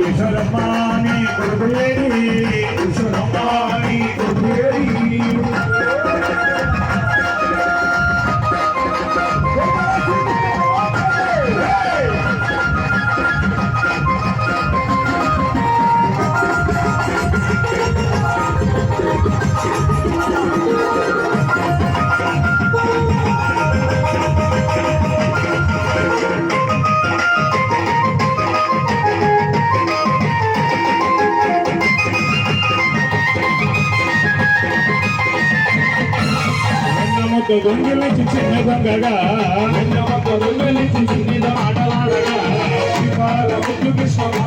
యశోదమ్మ నీ కొడుకు దొంగిలించి చిన్న దొంగగా వెన్నముక దొంగిలించి చిన్న ఆటలాడగా కృష్ణ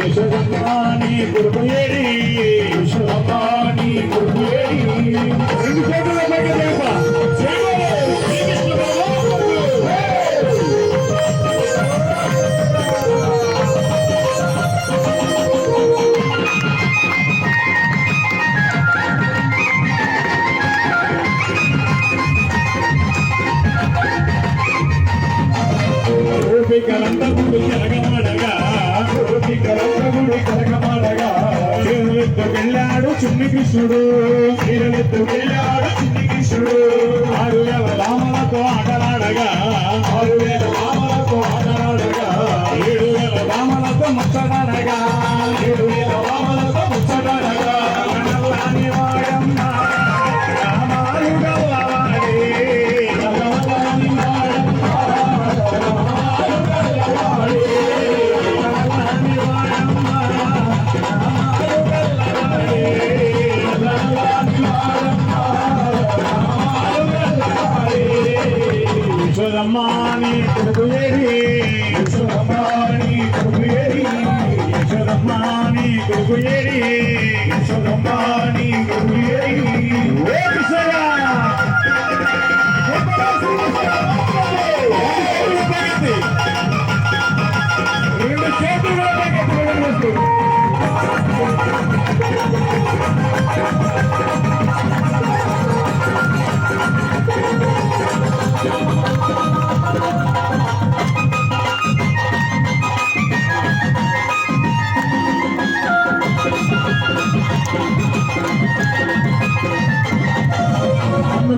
యశోదమ్మాని కొడుకు ఏడి యశోదమ్మాని కొడుకు రెండు చేతుల పైకి చిన్ని కృష్ణుడు చీరలెత్తు వెళ్ళాడు చిన్ని కృష్ణుడు ఆరు వేల రామలతో ఆటలాడగా ఆరు వేల రామలతో ఆటలాడగా ఏడు వేల రామలతో ముచ్చటాడగా ఏడు వేల రామలతో ముచ్చటాడగా.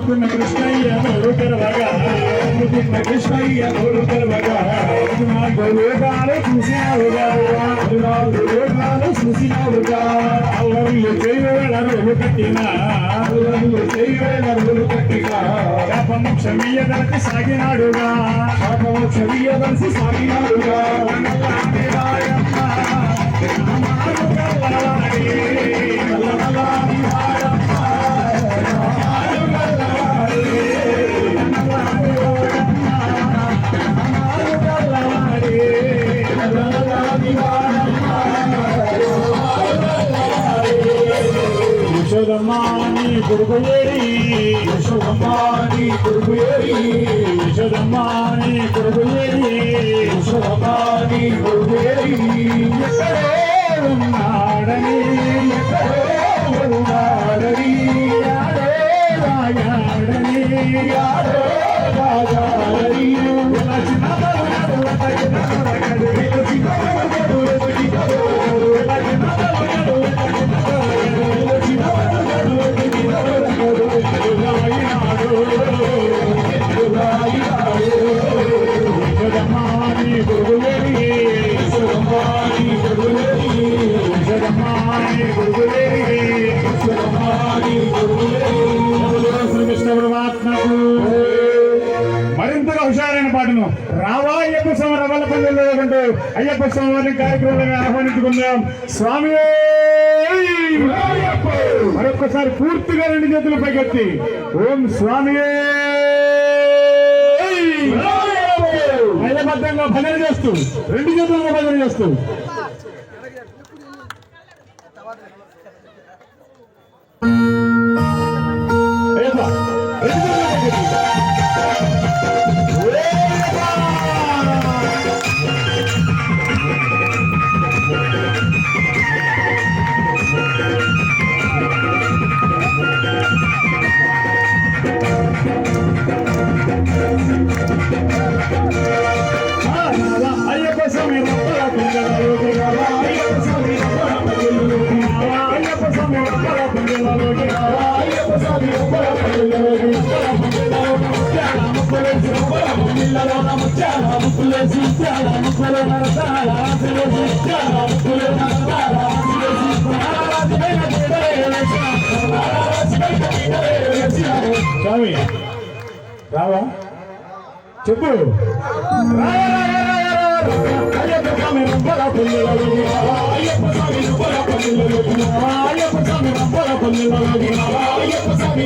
முத்துக்குண்ட கிருஷ்ணய்யா ஒரு கருவகா முத்துக்குண்ட கிருஷ்ணய்யா ஒரு கருவகா நான் கோவேகால சுசியாவுகா நான் கோவேகால சுசியாவுகா அவருடைய செய்வேளர் ஒரு கட்டினா. அவருடைய செய்வேளர் ஒரு கட்டினா. பாபம் க்ஷமியதற்கு சாகினாடுகா. பாபம் க்ஷமியதற்கு சாகினாடுகா. குருபேரி யசோதம்மானி குருபேரி யசோதம்மானி குருபேரி யசோதம்மானி குருபேரி எக்கடே உன்னாடனி எக்கடே உன்னாடனி யாரே ராயாடனி யாரே ராஜாடனி சின்ன అయ్యప్ప స్వామి వారిని కార్యక్రమాలను స్వామి మరొకసారి పూర్తిగా రెండు చేతులు పైకెత్తి. ఓం స్వామి భయబద్ధంగా భజన చేస్తూ రెండు చేతులుగా భజన చేస్తూ. స్వామి రావా? చెప్పు. అయ్యప్ప స్వామి అయ్యప్ప స్వామి అయ్యప్ప స్వామి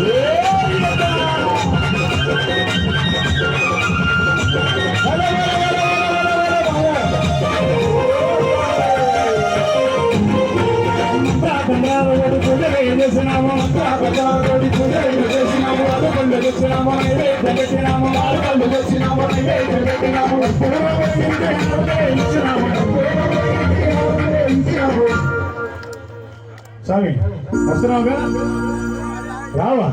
Yeah. వచ్చినాము నైవేద్యం పెట్టినాము మార్గాలు వచ్చినాము నైవేద్యం పెట్టినాము ఇచ్చినాము స్వామి వస్తున్నావుగా రావా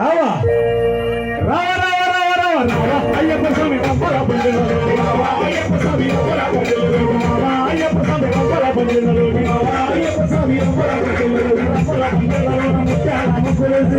రావా రావా రావా రావా రావా అయ్యప్ప స్వామి అయ్యప్ప స్వామి అయ్యప్ప స్వామి రామకులేసి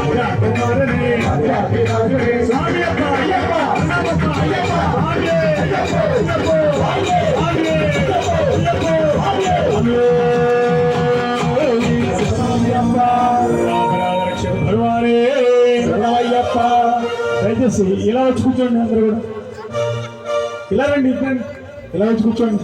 దయచేసి ఇలా వచ్చి కూర్చోండి అందరూ కూడా ఇలా రండి ఇలా వచ్చి కూర్చోండి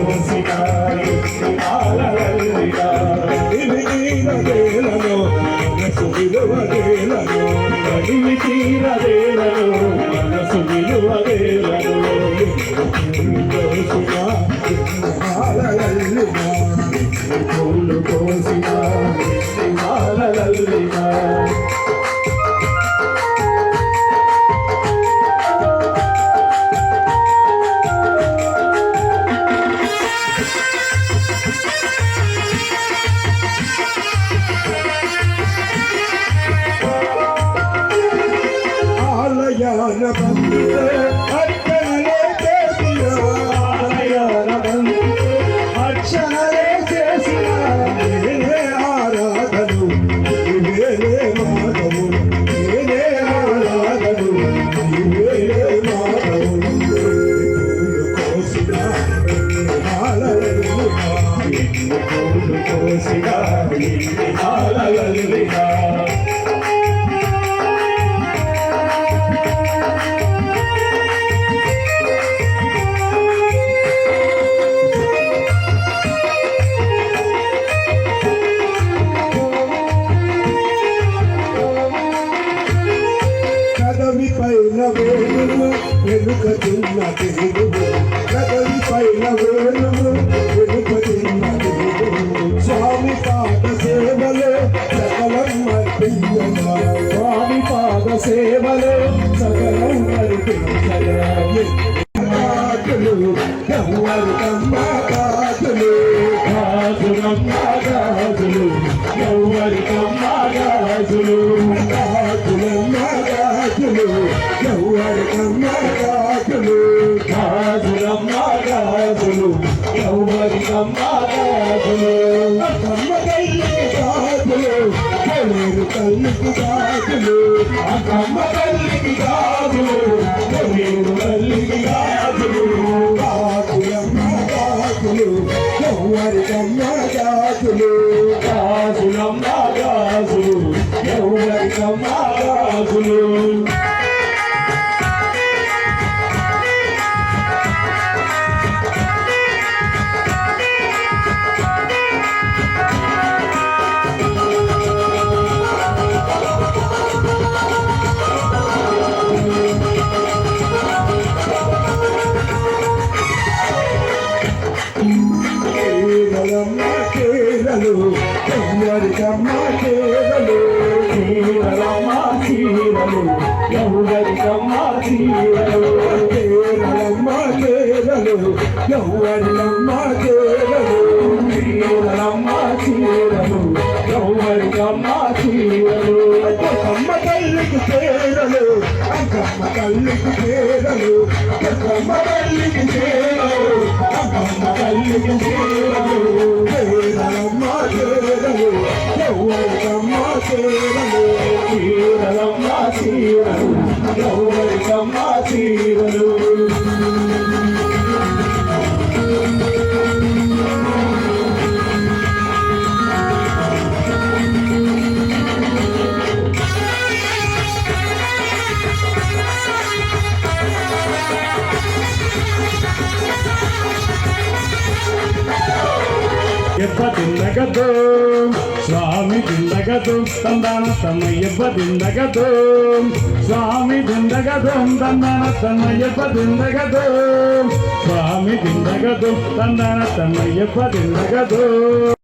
música. గాజులు ఎవ్వరికమ్మ గాజులు కాకులమ్మ కాకులు ఎవరు కమ్మ కాకులు గాజులమ్మ గాజులు ఎవ్వరికమ్మ గాజులు కమ్మ తల్లికి కాకులు తల్లికి తల్లికి గాజులు తల్లికి గాజులు గాజులు ఎవరి కమ్మ కాకులు గాజులమ్మ గాజులు ఎవ్వరికమ్మ గాజులు? ఎవరి కమ్మ కేరళు చీరలమ్మ చీరలు ఎవ్వరికమ్మ చీరలు కేరళమ్మ కేరళు ఎవరి కమ్మ కేరళు చీరలమ్మ చీరలు ఎవ్వరికమ్మ చీరలు కమ్మ తల్లికి కేరళు అంకమ్మ తల్లికి కేరళు కమ్మ తల్లికి కేరళు అమ్మ తల్లికి చీరలు కేరళమ్మ కేరళు ఎవరి చీరలమ్మ చీరలు చీరలు తిందగదు స్వామి తిందగదు తందాన తమ్మయ్యప్ప తిందగదు స్వామి తిందగదు తందాన తమ్మయ్యప్ప తిందగదు స్వామి తిందగదు తందాన తమ్మయ్యప్ప తిందగదు